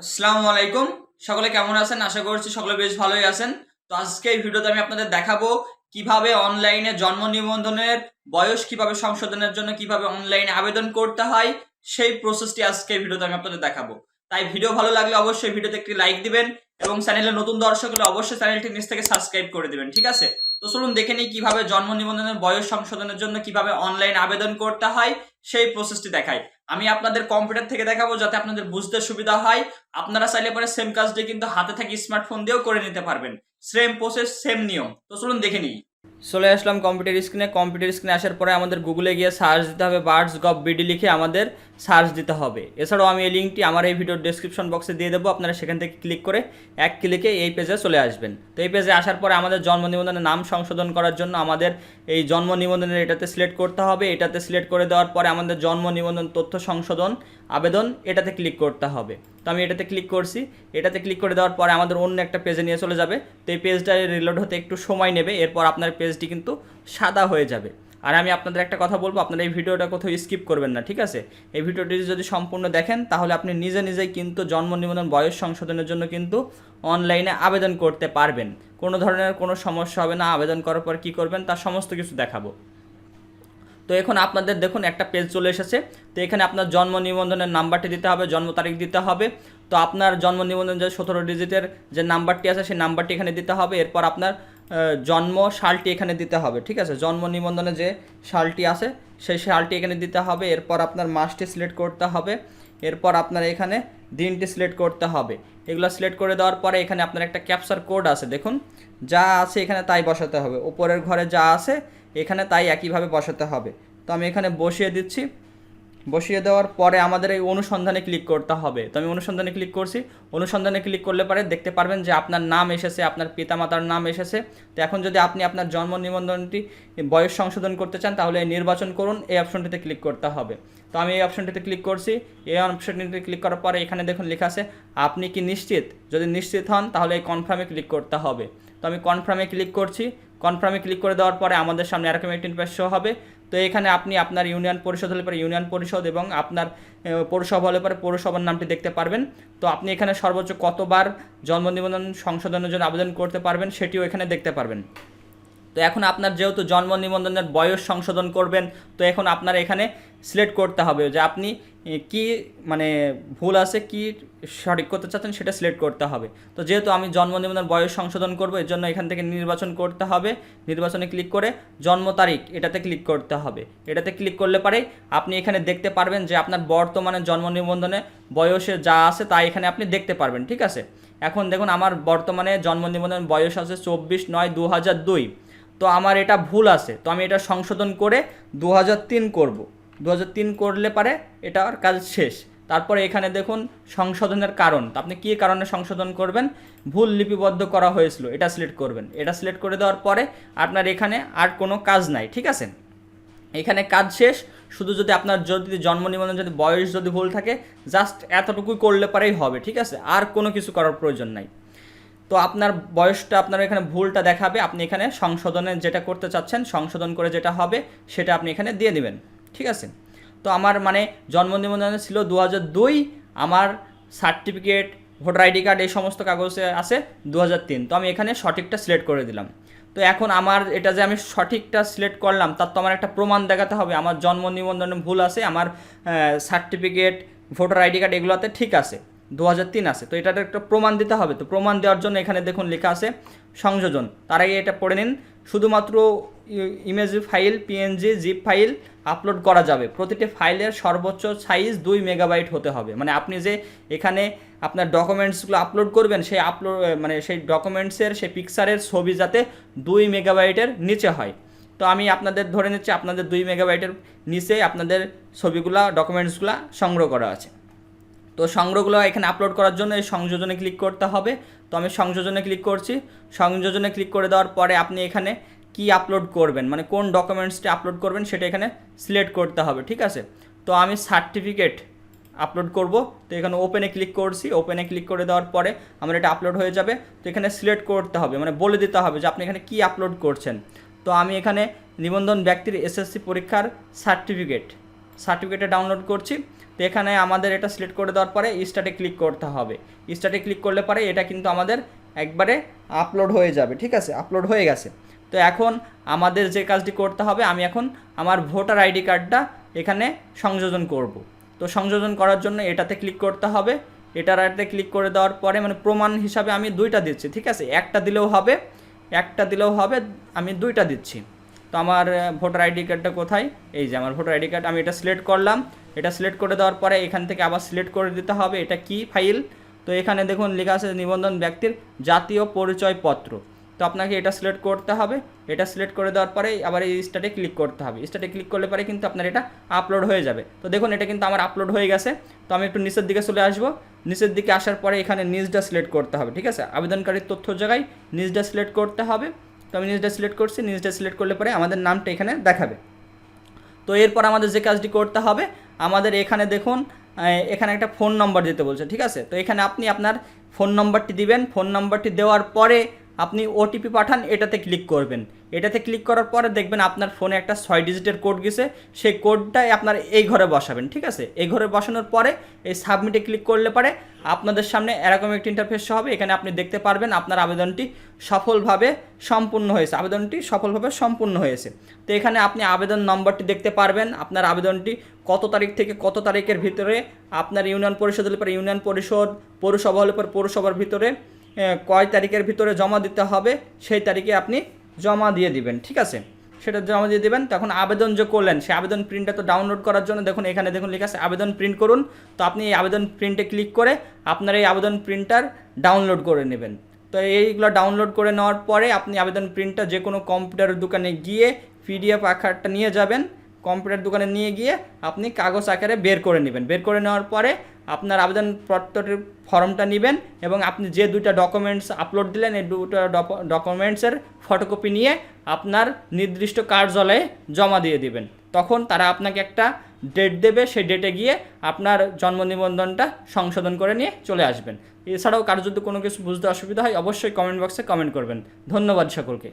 আসসালামু আলাইকুম। সকলে কেমন আছেন? আশা করছি সকলে বেশ ভালোই আছেন। তো আজকে এই ভিডিওতে আমি আপনাদের দেখাবো কীভাবে অনলাইনে জন্ম নিবন্ধনের, বয়স কীভাবে সংশোধনের জন্য কীভাবে অনলাইনে আবেদন করতে হয়, সেই প্রসেসটি আজকে এই ভিডিওতে আমি আপনাদের দেখাবো। তাই ভিডিও ভালো লাগলে অবশ্যই ভিডিওতে একটি লাইক দিবেন এবং চ্যানেলে নতুন দর্শক হলে অবশ্যই চ্যানেলটি নিচ থেকে সাবস্ক্রাইব করে দিবেন, ঠিক আছে? তো চলুন দেখে নিই কীভাবে জন্ম নিবন্ধনের, বয়স সংশোধনের জন্য কীভাবে অনলাইন আবেদন করতে হয়, সেই প্রসেসটি দেখাই। আমি আপনাদের কম্পিউটার থেকে দেখাবো যাতে আপনাদের বুঝতে সুবিধা হয়। আপনারা চাইলে পরে সেম কাজটি কিন্তু হাতে থাকি স্মার্টফোন দিয়েও করে নিতে পারবেন। সেম প্রসেস সেম নিয়ম। তো চলুন দেখে নিই। চলে আসলাম কম্পিউটার স্ক্রিনে কম্পিউটার স্ক্রিনে আসার পরে আমাদের গুগলে গিয়ে সার্চ দিতে হবে বার্ডস গভ বিডি লিখে আমাদের সার্চ দিতে হবে। এছাড়াও আমি এই লিঙ্কটি আমার এই ভিডিওর ডেসক্রিপশন বক্সে দিয়ে দেবো, আপনারা সেখান থেকে ক্লিক করে এক ক্লিকে এই পেজে চলে আসবেন। তো এই পেজে আসার পরে আমাদের জন্ম নিবন্ধনের নাম সংশোধন করার জন্য আমাদের এই জন্ম নিবন্ধনের এটাতে সিলেক্ট করতে হবে। এটাতে সিলেক্ট করে দেওয়ার পরে আমাদের জন্ম নিবন্ধন তথ্য সংশোধন আবেদন এটাতে ক্লিক করতে হবে। তো আমি এটাতে ক্লিক করছি। এটাতে ক্লিক করে দেওয়ার পরে আমাদের অন্য একটা পেজে নিয়ে চলে যাবে। তো এই পেজটা রিলোড হতে একটু সময় নেবে। এরপর আপনার পেজটি কিন্তু সাদা হয়ে যাবে। আর আমি আপনাদের একটা কথা বলব, আপনারা এই ভিডিওটা কোথাও স্কিপ করবেন না, ঠিক আছে? এই ভিডিওটি যদি সম্পূর্ণ দেখেন, তাহলে আপনি নিজে নিজেই কিন্তু জন্ম নিবন্ধন, বয়স সংশোধনের জন্য কিন্তু অনলাইনে আবেদন করতে পারবেন। কোনো ধরনের কোনো সমস্যা হবে না, আবেদন করার পর কী করবেন, তার সমস্ত কিছু দেখাবো। তো এখন আপনাদের দেখুন, একটা পেজ চলে এসেছে। তো এখানে আপনার জন্ম নিবন্ধনের নাম্বারটি দিতে হবে, জন্ম তারিখ দিতে হবে। তো আপনার জন্ম নিবন্ধন যে সতেরো ডিজিটের যে নাম্বারটি আছে, সেই নাম্বারটি এখানে দিতে হবে। এরপর আপনার জন্ম সালটি এখানে দিতে হবে, ঠিক আছে? জন্ম নিবন্ধনে যে সালটি আছে, সেই সালটি এখানে দিতে হবে, এরপর আপনার মাসটি সিলেক্ট করতে হবে, এরপর আপনার এখানে দিনটি সিলেক্ট করতে হবে। এগুলো সিলেক্ট করে দেওয়ার পরে এখানে আপনার একটা ক্যাপচার কোড আছে, দেখুন। যা আছে এখানে তাই বসাতে হবে, উপরের ঘরে যা আছে, এখানে তাই একইভাবে বসাতে হবে। তো আমি এখানে বসিয়ে দিচ্ছি। বসিয়ে দেওয়ার পরে আমাদের এই অনুসন্ধানে ক্লিক করতে হবে। তো আমি অনুসন্ধানে ক্লিক করছি। অনুসন্ধানে ক্লিক করলে পরে দেখতে পারবেন যে আপনার নাম এসেছে, আপনার পিতামাতার নাম এসেছে। তো এখন যদি আপনি আপনার জন্ম নিবন্ধনটি বয়স সংশোধন করতে চান, তাহলে এই নির্বাচন করুন, এই অপশনটিতে ক্লিক করতে হবে। তো আমি এই অপশনটিতে ক্লিক করছি। এই অপশনটিতে ক্লিক করার পরে এখানে দেখুন লেখা আছে, আপনি কি নিশ্চিত? যদি নিশ্চিত হন, তাহলে এই কনফার্মে ক্লিক করতে হবে। তো আমি কনফার্মে ক্লিক করছি। কনফার্মে ক্লিক করে দেওয়ার পরে আমাদের সামনে এরকম একটি ইন্টারফেস শো হবে। তো এখানে আপনি আপনার ইউনিয়ন পরিষদ হলে পরে ইউনিয়ন পরিষদ এবং আপনার পৌরসভা হলে পরে পৌরসভার নামটি দেখতে পারবেন। তো আপনি এখানে সর্বোচ্চ কতবার জন্ম নিবন্ধন সংশোধনের জন্য আবেদন করতে পারবেন সেটিও এখানে দেখতে পারবেন। তো এখন আপনার যেহেতু জন্ম নিবন্ধনের বয়স সংশোধন করবেন, তো এখন আপনার এখানে সিলেক্ট করতে হবে যে আপনি কি মানে ভুল আছে, কি সঠিক করতে চাচ্ছেন সেটা সিলেক্ট করতে হবে। তো যেহেতু আমি জন্ম নিবন্ধন বয়স সংশোধন করব, এর জন্য এখান থেকে নির্বাচন করতে হবে। নির্বাচনে ক্লিক করে জন্ম তারিখ এটাতে ক্লিক করতে হবে। এটাতে ক্লিক করলে পরে আপনি এখানে দেখতে পারবেন যে আপনার বর্তমানে জন্ম নিবন্ধনে বয়সে যা আছে তা এখানে আপনি দেখতে পারবেন, ঠিক আছে? এখন দেখুন, আমার বর্তমানে জন্ম নিবন্ধন বয়স আছে চব্বিশ নয় দু হাজার দুই। তো আমার এটা ভুল আছে, তো আমি এটা সংশোধন করে দু হাজার তিন করব। দু হাজার তিন করলে পারে এটা আর কাজ শেষ। তারপরে এখানে দেখুন সংশোধনের কারণ। আপনি কী কারণে সংশোধন করবেন? ভুল লিপিবদ্ধ করা হয়েছিল, এটা সিলেক্ট করবেন। এটা সিলেক্ট করে দেওয়ার পরে আপনার এখানে আর কোনো কাজ নাই, ঠিক আছে? এখানে কাজ শেষ, শুধু যদি আপনার যদি জন্ম নিবন্ধন, যদি বয়স যদি ভুল থাকে, জাস্ট এতটুকুই করলে পারেই হবে, ঠিক আছে? আর কোনো কিছু করার প্রয়োজন নাই। তো আপনার বয়সটা, আপনার এখানে ভুলটা দেখাবে, আপনি এখানে সংশোধনে যেটা করতে চাচ্ছেন, সংশোধন করে যেটা হবে, সেটা আপনি এখানে দিয়ে দিবেন। ঠিক আছে? তো আমার মানে জন্ম নিবন্ধনে ছিল দু দুই, আমার সার্টিফিকেট, ভোটার আইডি কার্ড এই সমস্ত কাগজে আছে দু তিন। তো আমি এখানে সঠিকটা সিলেক্ট করে দিলাম। তো এখন আমার এটা যে আমি সঠিকটা সিলেক্ট করলাম, তার তো আমার একটা প্রমাণ দেখাতে হবে। আমার জন্ম নিবন্ধনে ভুল আছে, আমার সার্টিফিকেট, ভোটার আইডি কার্ড এগুলোতে ঠিক আছে। দু আছে। তো এটার একটা প্রমাণ দিতে হবে। তো প্রমাণ দেওয়ার জন্য এখানে দেখুন লেখা আছে সংযোজন। তার আগে এটা পড়ে নিন। শুধুমাত্র image file PNG zip file upload করা যাবে। প্রতিটি ফাইলের সর্বোচ্চ সাইজ দুই মেগাবাইট হতে হবে। মানে আপনি যে এখানে আপনার ডকুমেন্টসগুলো আপলোড করবেন, সেই আপলোড মানে সেই ডকুমেন্টসের সেই পিকচারের ছবি যাতে দুই মেগাবাইটের নিচে হয়। তো আমি আপনাদের ধরে নিচ্ছি, আপনাদের দুই মেগাবাইটের নিচে আপনাদের ছবিগুলা ডকুমেন্টসগুলো সংগ্রহ করা আছে। তো সংগ্রহগুলো এখানে আপলোড করার জন্য এই সংযোজনে ক্লিক করতে হবে। তো আমি সংযোজনে ক্লিক করছি। সংযোজনে ক্লিক করে দেওয়ার পরে আপনি এখানে কি আপলোড করবেন? মানে কোন ডকুমেন্টসটি আপলোড করবেন সেটা এখানে সিলেক্ট করতে হবে, ঠিক আছে? তো আমি সার্টিফিকেট আপলোড করব। তো এখানে ওপেনে ক্লিক করছি। ওপেনে ক্লিক করে দেওয়ার পরে আমার এটা আপলোড হয়ে যাবে। তো এখানে সিলেক্ট করতে হবে মানে বলে দিতে হবে যে আপনি এখানে কি আপলোড করছেন। তো আমি এখানে নিবন্ধন ব্যক্তির এসএসসি পরীক্ষার সার্টিফিকেট সার্টিফিকেটে ডাউনলোড করছি। তো এখানে আমাদের এটা সিলেক্ট করে দেওয়ার পরে স্টার্টে ক্লিক করতে হবে। স্টার্টে ক্লিক করলে পরে এটা কিন্তু আমাদের একবারে আপলোড হয়ে যাবে, ঠিক আছে? আপলোড হয়ে গেছে। তো এখন আমাদের যে কাজটি করতে হবে, আমি এখন আমার ভোটার আইডি কার্ডটা এখানে সংযোজন করব। তো সংযোজন করার জন্য এটাতে ক্লিক করতে হবে। এটার আইডিতে ক্লিক করে দেওয়ার পরে মানে প্রমাণ হিসাবে আমি দুইটা দিচ্ছি, ঠিক আছে? একটা দিলেও হবে, একটা দিলেও হবে, আমি দুইটা দিচ্ছি। আমার ভোটার আইডি কার্ডটা কোথায়? এই যে আমার ভোটার আইডি কার্ড আমি এটা সিলেক্ট করলাম। এটা সিলেক্ট করে দেওয়ার পরে এখান থেকে আবার সিলেক্ট করে দিতে হবে। এটা কি ফাইল তো এখানে দেখুন লেখা আছে নিবন্ধন ব্যক্তির জাতীয় পরিচয়পত্র। তো আপনাকে এটা সিলেক্ট করতে হবে। এটা সিলেক্ট করে দেওয়ার পরে আবার এই স্টার্টে ক্লিক করতে হবে। স্টার্টে ক্লিক করলে পরে কিন্তু আপনার এটা আপলোড হয়ে যাবে। তো দেখুন এটা কিন্তু আমার আপলোড হয়ে গেছে। তো আমি একটু নিচের দিকে চলে আসব। নিচের দিকে আসার পরে এখানে নিজটা সিলেক্ট করতে হবে। ঠিক আছে? আবেদনকারীর তথ্য জায়গায় নিজটা সিলেক্ট করতে হবে। আমি নিউজটা সিলেক্ট করছি নিউজটা সিলেক্ট করলে পরে আমাদের নামটা এখানে দেখাবে। তো এরপর আমাদের যে কাজটি করতে হবে, আমাদের এখানে দেখুন এখানে একটা ফোন নম্বর দিতে বলছে, ঠিক আছে? তো এখানে আপনি আপনার ফোন নম্বরটি দিবেন ফোন নম্বরটি দেওয়ার পরে আপনি ওটিপি পাঠান, এটাতে ক্লিক করবেন। এটাতে ক্লিক করার পরে দেখবেন আপনার ফোনে একটা ছয় ডিজিটের কোড গেছে। সেই কোডটাই আপনার এই ঘরে বসাবেন, ঠিক আছে? এই ঘরে বসানোর পরে এই সাবমিটে ক্লিক করলে পরে আপনাদের সামনে এরকম একটি ইন্টারফেস হবে। এখানে আপনি দেখতে পারবেন আপনার আবেদনটি সফলভাবে সম্পূর্ণ হয়েছে। আবেদনটি সফলভাবে সম্পূর্ণ হয়েছে। তো এখানে আপনি আবেদন নম্বরটি দেখতে পারবেন। আপনার আবেদনটি কত তারিখ থেকে কত তারিখের ভিতরে আপনার ইউনিয়ন পরিষদ হলে পরে, ইউনিয়ন পরিষদ, পৌরসভা হলে পরে পৌরসভার ভিতরে কয় তারিখের ভিতরে জমা দিতে হবে, সেই তারিখে আপনি জমা দিয়ে দিবেন, ঠিক আছে? সেটা জমা দিয়ে দেবেন, তখন আবেদন যে করলেন, সেই আবেদন প্রিন্টটা তো ডাউনলোড করার জন্য দেখুন, এখানে দেখুন লেখা আছে, আবেদন প্রিন্ট করুন, তো আপনি এই আবেদন প্রিন্টে ক্লিক করে আপনার এই আবেদন প্রিন্টার ডাউনলোড করে নেবেন। তো এইগুলো ডাউনলোড করে নেওয়ার পরে আপনি আবেদন প্রিন্টটা যে কোনো কম্পিউটার দোকানে গিয়ে পিডিএফ আকারটা নিয়ে যাবেন কম্পিউটার দোকানে নিয়ে গিয়ে আপনি কাগজ আকারে বের করে নেবেন। বের করে নেওয়ার পরে আপনার আবেদনপত্রের ফর্মটা নেবেন এবং আপনি যে দুইটা ডকুমেন্টস আপলোড দিলেন, এই দুটো ডকুমেন্টসের ফটোকপি নিয়ে আপনার নির্দিষ্ট কার্যালয়ে জমা দিয়ে দিবেন। তখন তারা আপনাকে একটা ডেট দেবে, সেই ডেটে গিয়ে আপনার জন্ম নিবন্ধনটা সংশোধন করে নিয়ে চলে আসবেন। এছাড়াও কারও যদি কোনো কিছু বুঝতে অসুবিধা হয়, অবশ্যই কমেন্ট বক্সে কমেন্ট করবেন। ধন্যবাদ সকলকে।